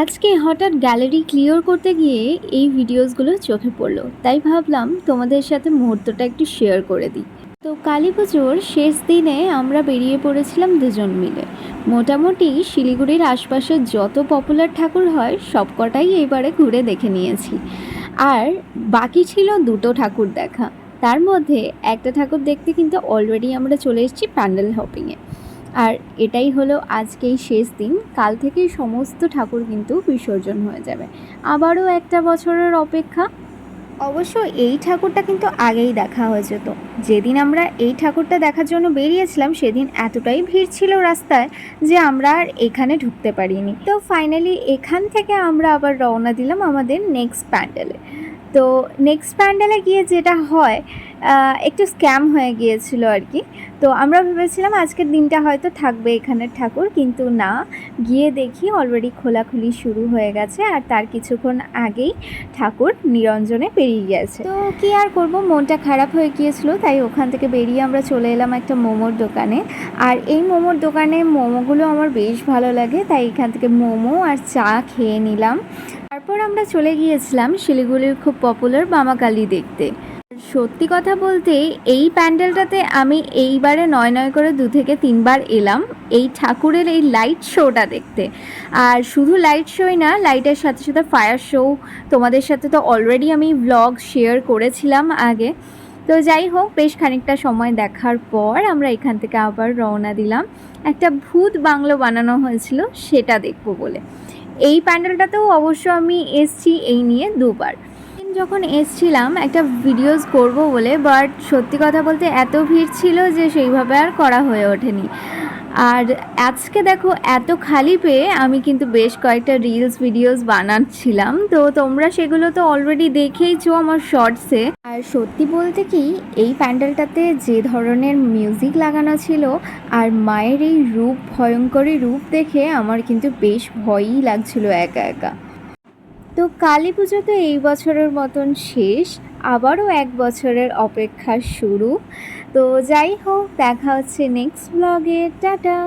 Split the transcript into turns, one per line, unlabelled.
আজকে হঠাৎ gallery clear করতে গিয়ে এই ভিডিওসগুলো চোখে পড়ল। তাই ভাবলাম তোমাদের সাথে মুহূর্তটা একটু শেয়ার করে দিই। তো কালী পুজোর শেষ দিনে আমরা বেরিয়ে পড়েছিলাম দুজন মিলে। মোটামুটি শিলিগুড়ির আশপাশে যত পপুলার ঠাকুর হয়, সবকটাই এবারে ঘুরে দেখে নিয়েছি। আর বাকি ছিল দুটো ঠাকুর দেখা। তার মধ্যে একটা ঠাকুর দেখতে কিন্তু অলরেডি আমরা চলে এসেছি প্যান্ডেল হপিংয়ে আর এটাই হলো আজকেই শেষ দিন। কাল থেকেই সমস্ত ঠাকুর কিন্তু বিসর্জন হয়ে যাবে। আবারও একটা বছরের অপেক্ষা। অবশ্য এই ঠাকুরটা কিন্তু আগেই দেখা হয়ে যেত। যেদিন আমরা এই ঠাকুরটা দেখার জন্য বেরিয়েছিলাম, সেদিন এতটাই ভিড় ছিল রাস্তায় যে আমরা আর এখানে ঢুকতে পারিনি। তো ফাইনালি এখান থেকে আমরা আবার রওনা দিলাম আমাদের নেক্সট প্যান্ডেলে তো নেক্সট প্যান্ডেলে গিয়ে যেটা হয় একটু স্ক্যাম হয়ে গিয়েছিল আর কি। তো আমরা ভেবেছিলাম আজকের দিনটা হয়তো থাকবে এখানের ঠাকুর, কিন্তু না। গিয়ে দেখি অলরেডি খোলাখুলি শুরু হয়ে গেছে আর তার কিছুক্ষণ আগেই ঠাকুর নিরঞ্জনে বেরিয়ে গেছে। তো কি আর করব? মনটা খারাপ হয়ে গিয়েছিল, তাই ওখান থেকে বেরিয়ে আমরা চলে এলাম একটা মোমোর দোকানে। আর এই মোমোর দোকানে মোমোগুলো আমার বেশ ভালো লাগে, তাই এখান থেকে মোমো আর চা খেয়ে নিলাম। তারপর আমরা চলে গিয়েছিলাম শিলিগুড়ির খুব পপুলার বামাকালি দেখতে। সত্যি কথা বলতে, এই প্যান্ডেলটাতে আমি এইবারে নয় নয় করে দু থেকে তিনবার এলাম। এই ঠাকুরের এই লাইট শোটা দেখতে। আর শুধু লাইট শোই না লাইটের সাথে সাথে ফায়ার শো তোমাদের সাথে তো অলরেডি আমি ব্লগ শেয়ার করেছিলাম আগে। তো যাই হোক, বেশ খানিকটা সময় দেখার পর আমরা এখান থেকে আবার রওনা দিলাম। একটা ভূত বাংলো বানানো হয়েছিল, সেটা দেখব বলে। এই প্যান্ডেলটাতেও অবশ্য আমি এসছি এই নিয়ে দুবার। যখন এসছিলাম, একটা ভিডিওস করব বলে বাট সত্যি কথা বলতে এত ভিড় ছিল যে সেইভাবে আর করা হয়ে ওঠেনি। আর আজকে দেখো, এত খালি পেয়ে আমি কিন্তু বেশ কয়েকটা রিলস ভিডিওস বানাচ্ছিলাম। তো তোমরা সেগুলো তো অলরেডি দেখেইছো আমার শর্টসে আর সত্যি বলতে কি, এই প্যান্ডেলটাতে যে ধরনের মিউজিক লাগানো ছিল, আর মায়ের এই রূপ, ভয়ঙ্করী রূপ দেখে আমার কিন্তু বেশ ভয়ই লাগছিল একা একা। তো কালী পুজো তো এই বছরের মতন শেষ, আবারও এক বছরের অপেক্ষা শুরু। তো যাই হোক, দেখা হচ্ছে নেক্সট ব্লগে টাটা!